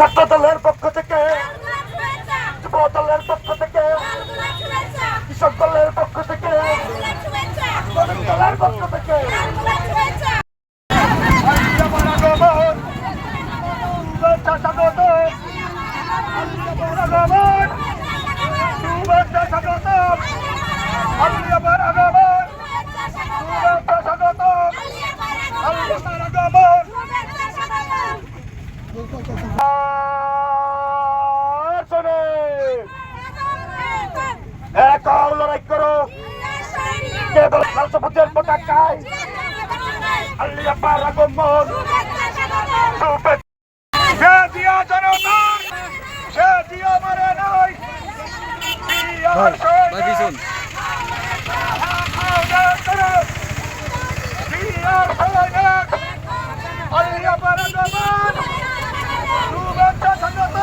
ছাত্র দলের পক্ষ থেকে যুব দলের পক্ষ থেকে কৃষক দলের পক্ষ থেকে শ্রমিক দলের পক্ষ থেকে যেমন আগমন। শুভেচ্ছা লড়াই করো কেবল লালসবুজের পতাকায় আলিয়াবার আগমন শুভেচ্ছা সে দিয়া জনতার সে দিয়া মারে নাই দিয়ার সৈনিক। দিয়ার সৈনিক। আলিয়াবার আগমন শুভেচ্ছা স্বাগত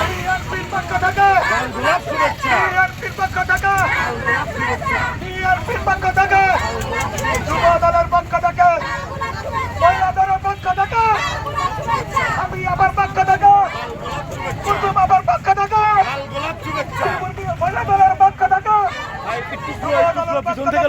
বিএনপির পক্ষ থেকে বিএনপির পক্ষ থেকে বিএনপির পক্ষ থেকে যুব দলের পক্ষ থেকে মহিলা দলের পক্ষ থেকে আমি আমার পক্ষ থেকে কুতুব আমার পক্ষ থেকে মহিলা দলের পক্ষ থেকে যুব দলের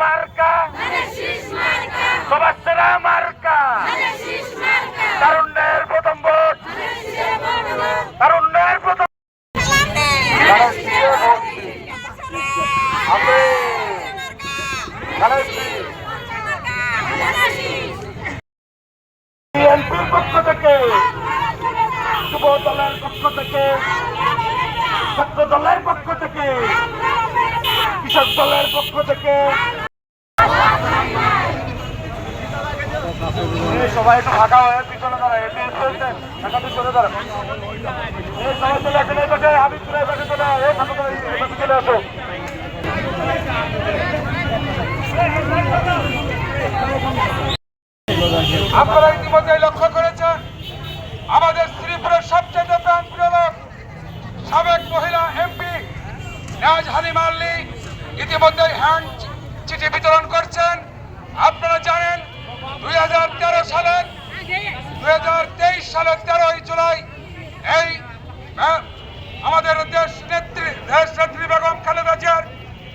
মার্কা। মার্কা। তারুণ্যের প্রথম ভোট। তারুণ্যের প্রথম বিএনপির পক্ষ থেকে যুব দলের পক্ষ থেকে ছাত্র দলের পক্ষ থেকে কৃষক দলের পক্ষ থেকে আপনারা ইতিমধ্যে লক্ষ্য করেছেন, আমাদের শ্রীপুরের সবচেয়ে প্রাণপ্রিয় লোক, সাবেক মহিলা এমপি নাজ হালিমা আল্লি ইতিমধ্যে হ্যান্ড চিঠি বিতরণ করছেন। আপনারা জানেন, দুই হাজার তেরো সালের, দুই হাজার তেইশ সালের তেরোই জুলাই এই আমাদের দেশ নেত্রী দেশ নেত্রী বেগম খালেদা জিয়ার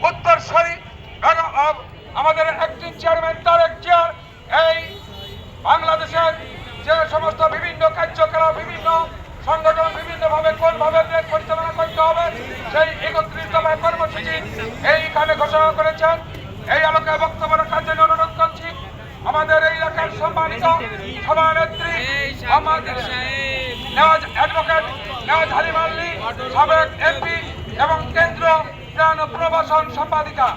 উত্তরসরি বেগম আমাদের একটি চেয়ারম্যান তারেক জিয়ার এই বাংলাদেশের যে সমস্ত বিভিন্ন কার্যকলাপ, বিভিন্ন সংগঠন বিভিন্নভাবে কোনভাবে দেশ পরিচালনা করতে হবে, সেই একত্রিশ দফায় কর্মসূচি এইখানে ঘোষণা করেছেন। এই এলাকায় বক্তব্য রাখার জন্য অনুরোধ করছি, আমাদের এই এলাকার সম্মানিত সভানেত্রী, আমাদের নেওয়াজ অ্যাডভোকেট নেওয়াজ সাবেক এমপি এবং কেন্দ্র প্রাণ প্রবাসন সম্পাদিকা!